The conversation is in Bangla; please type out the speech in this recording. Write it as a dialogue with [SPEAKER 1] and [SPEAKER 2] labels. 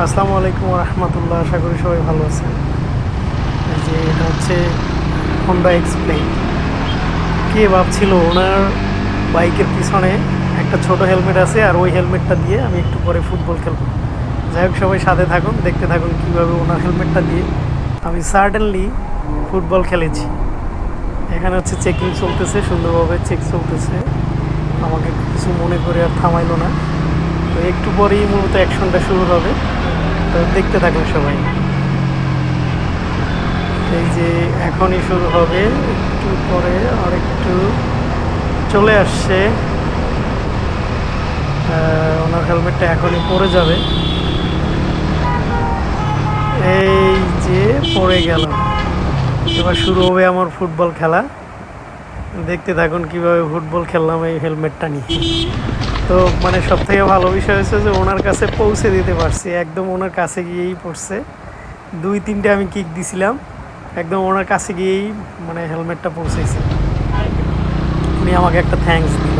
[SPEAKER 1] আসসালামু আলাইকুম রহমতুল্লাহ, আশা করি সবাই ভালো আছে যে এটা হচ্ছে হন্ডা এক্সপ্লেন কে ভাবছিল ওনার বাইকের পিছনে একটা ছোট হেলমেট আছে আর ওই হেলমেটটা দিয়ে আমি একটু পরে ফুটবল খেলব। যাই হোক, সবাই সাথে থাকুন, দেখতে থাকুন কীভাবে ওনার হেলমেটটা দিয়ে আমি সার্টেনলি ফুটবল খেলেছি। এখানে হচ্ছে চেকিং চলতেছে, সুন্দরভাবে চেক চলতেছে। আমাকে কিছু মনে করে আর থামাইলো না। তো একটু পরেই মূলত অ্যাকশনটা শুরু হবে। তো দেখতে থাকুন সবাই। এই যে এখনই শুরু হবে, একটু পরে আর একটু চলে আসছে। ওনার হেলমেটটা এখনই পরে যাবে। এই যে পড়ে গেল। এবার শুরু হবে আমার ফুটবল খেলা। দেখতে থাকুন কীভাবে ফুটবল খেললাম এই হেলমেটটা নিয়ে। তো মানে সব থেকে ভালো বিষয় হচ্ছে যে ওনার কাছে পৌঁছে দিতে পারছি। একদম ওনার কাছে গিয়েই পড়ছে। দুই, তিনটে আমি কিক দিছিলাম। একদম ওনার কাছে গিয়েই মানে হেলমেটটা পৌঁছেছে। উনি আমাকে একটা থ্যাঙ্কস দিল।